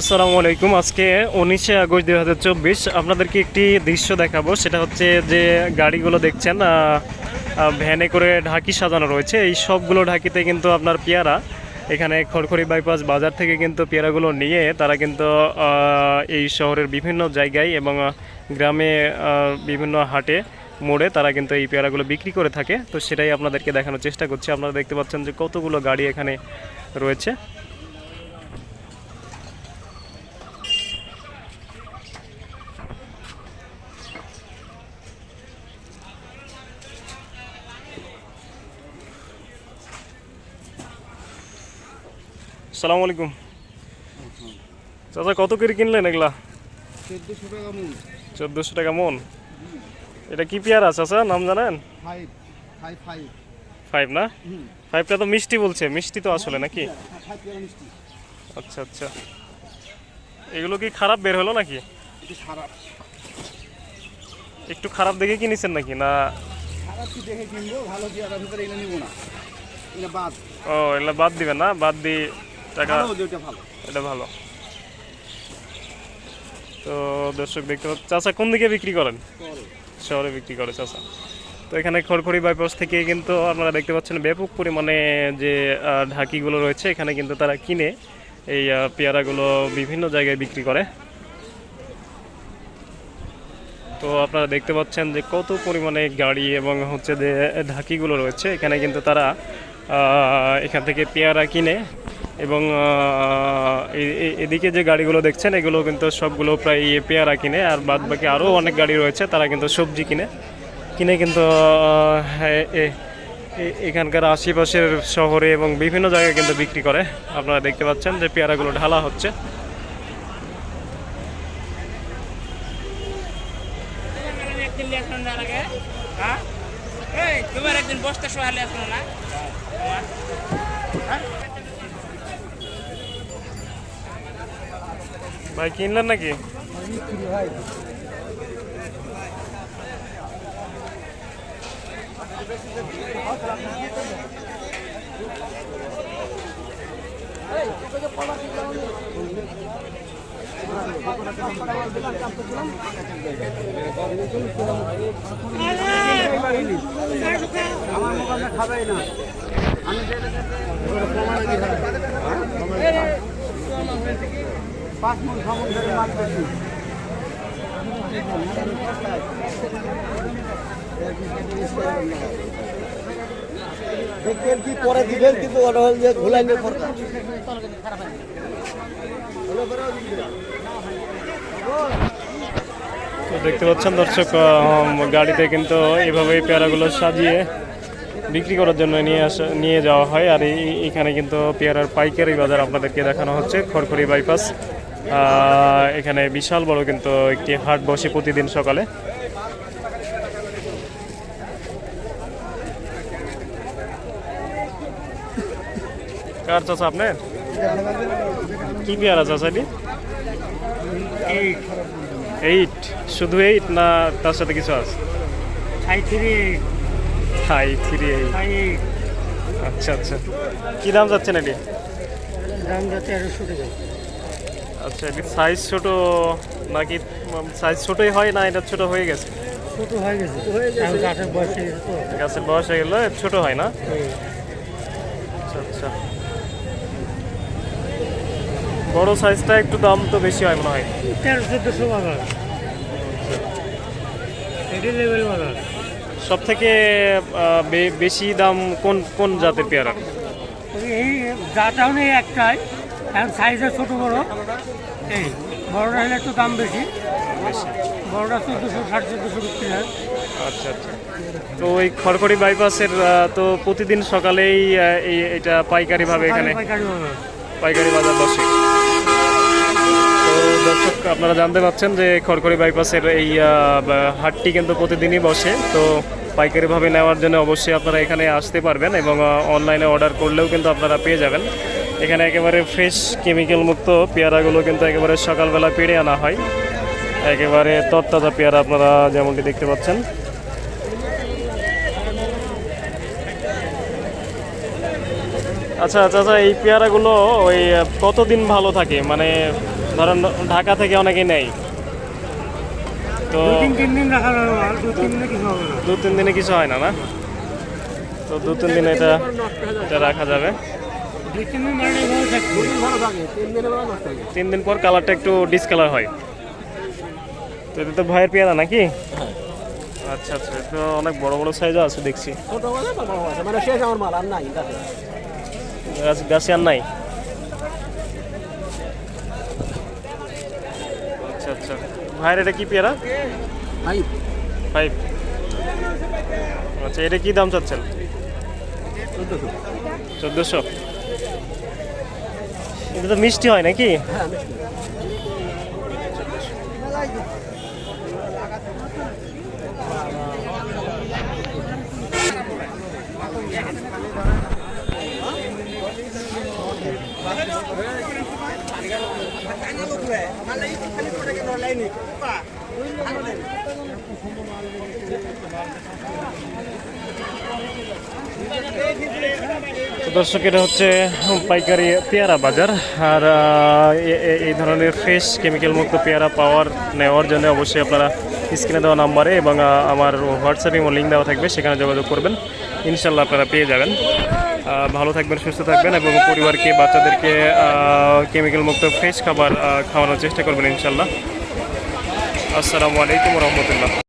আসসালামু আলাইকুম। আজকে উনিশে আগস্ট দুই হাজার চব্বিশ আপনাদেরকে একটি দৃশ্য দেখাবো। সেটা হচ্ছে যে গাড়িগুলো দেখছেন ভ্যানে করে ঢাকি সাজানো রয়েছে। এই সবগুলো ঢাকিতে কিন্তু আপনার পেয়ারা, এখানে খড়খড়ি বাইপাস বাজার থেকে কিন্তু পেয়ারাগুলো নিয়ে তারা কিন্তু এই শহরের বিভিন্ন জায়গায় এবং গ্রামে বিভিন্ন হাটে, মোড়ে তারা কিন্তু এই পেয়ারাগুলো বিক্রি করে থাকে। তো সেটাই আপনাদেরকে দেখানোর চেষ্টা করছি। আপনারা দেখতে পাচ্ছেন যে কতগুলো গাড়ি এখানে রয়েছে। সালাম আলাইকুম। চাচা কত করে কিনলেন এগুলা? চোদ্দোশো টাকা মন। এটা কি পেয়ারা চাচা? নাম জানেন? ফাইভ না? ফাইভটা তো মিষ্টি বলছে মিষ্টি তো আসলে নাকি? টাকা মিষ্টি আচ্ছা আচ্ছা। এগুলো কি খারাপ বের হলো নাকি? একটু খারাপ। দেখে কিনেছেন নাকি না? ও এগুলো বাদ দিবেন না? বাদ দিয়ে টাকা এটা ভালো। তো দর্শক দেখতে পাচ্ছেন চাচা কোন দিকে বিক্রি করেন? শহরে। বিক্রি করে চাচা। তো এখানে খড়খড়ি বাইপাস থেকে কিন্তু আপনারা দেখতে পাচ্ছেন ব্যাপক পরিমাণে যে ঢাকিগুলো রয়েছে এখানে কিন্তু তারা কিনে এই পেয়ারাগুলো বিভিন্ন জায়গায় বিক্রি করে। তো আপনারা দেখতে পাচ্ছেন যে কত পরিমাণে গাড়ি এবং হচ্ছে যে ঢাকিগুলো রয়েছে এখানে কিন্তু তারা এখান থেকে পেয়ারা কিনে এবং এদিকে যে গাড়িগুলো দেখছেন, এগুলো কিন্তু সবগুলো প্রায় পেয়ারা কিনে, আর বাদ বাকি আরও অনেক গাড়ি রয়েছে, তারা কিন্তু সবজি কিনে। কিনে কিন্তু এখানকার আশেপাশের শহরে এবং বিভিন্ন জায়গায় কিন্তু বিক্রি করে। আপনারা দেখতে পাচ্ছেন যে পেয়ারাগুলো ঢালা হচ্ছে। হ্যাঁ? একদিন সোহালে আসলো না? ভাই কিনলেন নাকি? খাবেই না আমি পাঁচ মন মাছ বেশি। দেখবেন কি পরে দিবেন কিন্তু ওটা হল যে তো দেখতে পাচ্ছেন দর্শক গাড়িতে কিন্তু এভাবেই পেয়ারাগুলো সাজিয়ে বিক্রি করার জন্য নিয়ে আসা নিয়ে যাওয়া হয়। আর এই- এখানে কিন্তু পেয়ারার পাইকারি বাজার আপনাদেরকে দেখানো হচ্ছে খড়খড়ি বাইপাস। এখানে বিশাল বড় কিন্তু একটি হাট বসে প্রতিদিন সকালে। কার চাষা আপনার? কি পেয়ারা এটি? এইট শুধু এইট না তার সাথে কিছু আছে? আচ্ছা আচ্ছা। কি দাম যাচ্ছেন এটি? দাম যায় আচ্ছা এটি সাইজ ছোট নাকি সাইজ ছোটই হয় না এটা ছোট হয়ে গেছে? ছোট হয়ে গেছে। গাছের বয়স হয়ে গেছে গাছের বয়স হয়ে গেলে ছোট হয় না? আচ্ছা আচ্ছা। বড় সাইজটা একটু দাম তো বেশি হয় মনে হয়। তেরো চোদ্দশো বাজার। এটি লেভেল বাজার। সব থেকে বে- বেশি দাম কোন কোন জাতের পেয়ারা? এই যাটাও নেই একটাই। এখন সাইজে ছোট বড়। এই বড়টা হলে একটু দাম বেশি। বড়টা চোদ্দোশো সাড়ে চোদ্দোশো বিক্রি হয়। আচ্ছা আচ্ছা। তো ওই খড়খড়ি বাইপাসের তো প্রতিদিন সকালেই এই এটা পাইকারিভাবে এখানে পাইকারি বাজার বসে। তো দর্শক আপনারা জানতে পাচ্ছেন যে খড়খড়ি বাইপাসের এই হাটটি কিন্তু প্রতিদিনই বসে। তো পাইকারিভাবে নেওয়ার জন্য অবশ্যই আপনারা এখানে আসতে পারবেন এবং অনলাইনে অর্ডার করলেও কিন্তু আপনারা পেয়ে যাবেন। এখানে একেবারে ফ্রেশ কেমিক্যাল মুক্ত পেয়ারাগুলো কিন্তু একেবারে সকালবেলা পেড়ে আনা হয়। একেবারে তরতাজা পেয়ারা আপনারা যেমনটি দেখতে পাচ্ছেন। আচ্ছা চাচা এই পেয়ারাগুলো ওই কতদিন ভালো থাকে? মানে ধরেন ঢাকা থেকে অনেকে নেই তো দু তিন দিন কিছু হয় না না? তো দু তিন দিনে এটা এটা রাখা যাবে। তিন দিন পর কালারটা একটু ডিসকালার হয়। তো এটা তো ভয়ের পেয়ারা নাকি? আচ্ছা আচ্ছা এটা অনেক বড় বড় সাইজও আছে, দেখছি। আর নাই গাছে। আর নাই? আচ্ছা আচ্ছা। ভাইয়ের এটা কি পেয়ারা? ফাইভ আচ্ছা এটা কি দাম চাচ্ছেন? চোদ্দশো চোদ্দোশো। এটা তো মিষ্টি হয় নাকি? হ্যাঁ মিষ্টি। তো দর্শক, এটা হচ্ছে পাইকারি পেয়ারা বাজার। আর এই ধরনের ফ্রেশ কেমিক্যাল মুক্ত পেয়ারা পাওয়ার, নেওয়ার জন্য অবশ্যই আপনারা স্ক্রিনে দেওয়া নাম্বারে এবং আমার হোয়াটসঅ্যাপে এবং লিঙ্ক দেওয়া থাকবে, সেখানে যোগাযোগ করবেন। ইনশাল্লাহ আপনারা পেয়ে যাবেন। ভালো থাকবেন, সুস্থ থাকবেন এবং পরিবারকে, বাচ্চাদেরকে কেমিক্যাল মুক্ত ফ্রেশ খাবার খাওয়ানোর চেষ্টা করবেন ইনশাল্লাহ আসসালামু আলাইকুম রহমতুল্লাহ।